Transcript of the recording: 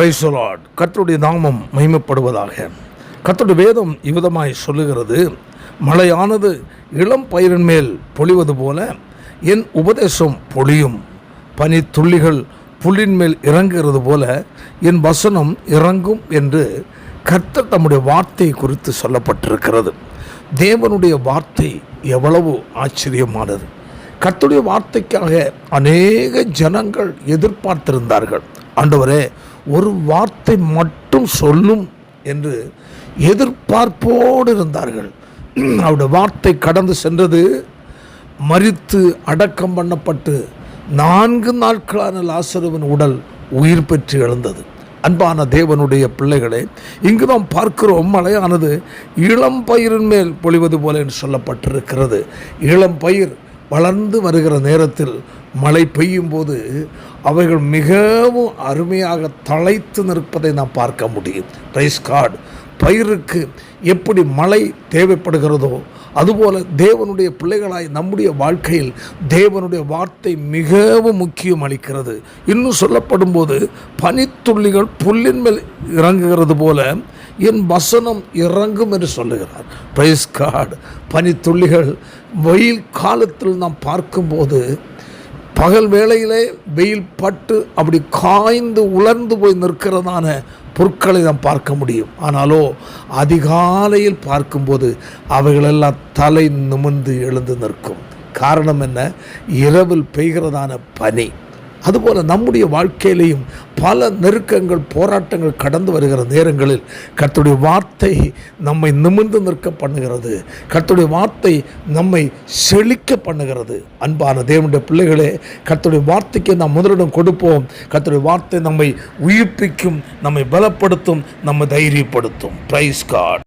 பிரைசலாட் கத்தருடைய நாமம் மகிமைப்படுவதாக. கத்தருடைய வேதம் இவ்விதமாய் சொல்லுகிறது. மழையானது இளம் பயிரின் மேல் பொழிவது போல என் உபதேசம் பொழியும். பனி துள்ளிகள் புல்லின் மேல் இறங்குகிறது போல என் வசனம் இறங்கும் என்று கர்த்தர் தம்முடைய வார்த்தை குறித்து சொல்லப்பட்டிருக்கிறது. தேவனுடைய வார்த்தை எவ்வளவு ஆச்சரியமானது. கத்துடைய வார்த்தைக்காக அநேக ஜனங்கள் எதிர்பார்த்திருந்தார்கள். ஆண்டவரே ஒரு வார்த்தை மட்டும் சொல்லும் என்று எதிர்பார்ப்போடு இருந்தார்கள். அவருடைய வார்த்தை கடந்து சென்றது மரித்து அடக்கம் பண்ணப்பட்டு நான்கு நாட்களான லாசருவின் உடல் உயிர் பெற்று எழுந்தது. அன்பான தேவனுடைய பிள்ளைகளே இங்கு நாம் பார்க்கிறோம் மழையானது இளம் பயிரின் மேல் பொழிவது போல என்று சொல்லப்பட்டிருக்கிறது. இளம் பயிர் வளர்ந்து வருகிற நேரத்தில் மழை பெய்யும் போது அவைகள் மிகவும் அருமையாக தழைத்து நிற்பதை நாம் பார்க்க முடியும். ரைஸ் கார்டு பயிருக்கு எப்படி மழை தேவைப்படுகிறதோ அதுபோல தேவனுடைய பிள்ளைகளாய் நம்முடைய வாழ்க்கையில் தேவனுடைய வார்த்தை மிகவும் முக்கியம் அளிக்கிறது. இன்னும் சொல்லப்படும் போது பனித்துள்ளிகள் புல்லின் மேல் இறங்குகிறது போல என் வசனம் இறங்கும் என்று சொல்லுகிறார். பிரைஸ் கார்டு பனித்துள்ளிகள் வெயில் காலத்தில் நாம் பார்க்கும்போது பகல் வேளையிலே வெயில் பட்டு அப்படி காய்ந்து உலர்ந்து போய் நிற்கிறதான பொருட்களை நாம் பார்க்க முடியும். ஆனாலோ அதிகாலையில் பார்க்கும்போது அவைகளெல்லாம் தலை நிமிர்ந்து எழுந்து நிற்கும். காரணம் என்ன? இரவில் பெய்கிறதான பனி. அதுபோல் நம்முடைய வாழ்க்கையிலையும் பல நெருக்கங்கள் போராட்டங்கள் கடந்து வருகிற நேரங்களில் கர்த்தருடைய வார்த்தை நம்மை நிமிர்ந்து நிற்க பண்ணுகிறது. கர்த்தருடைய வார்த்தை நம்மை செழிக்க பண்ணுகிறது. அன்பான தேவனுடைய பிள்ளைகளே கர்த்தருடைய வார்த்தைக்கு நாம் முதலிடம் கொடுப்போம். கர்த்தருடைய வார்த்தை நம்மை உயிர்ப்பிக்கும் நம்மை பலப்படுத்தும் நம்மை தைரியப்படுத்தும். Price card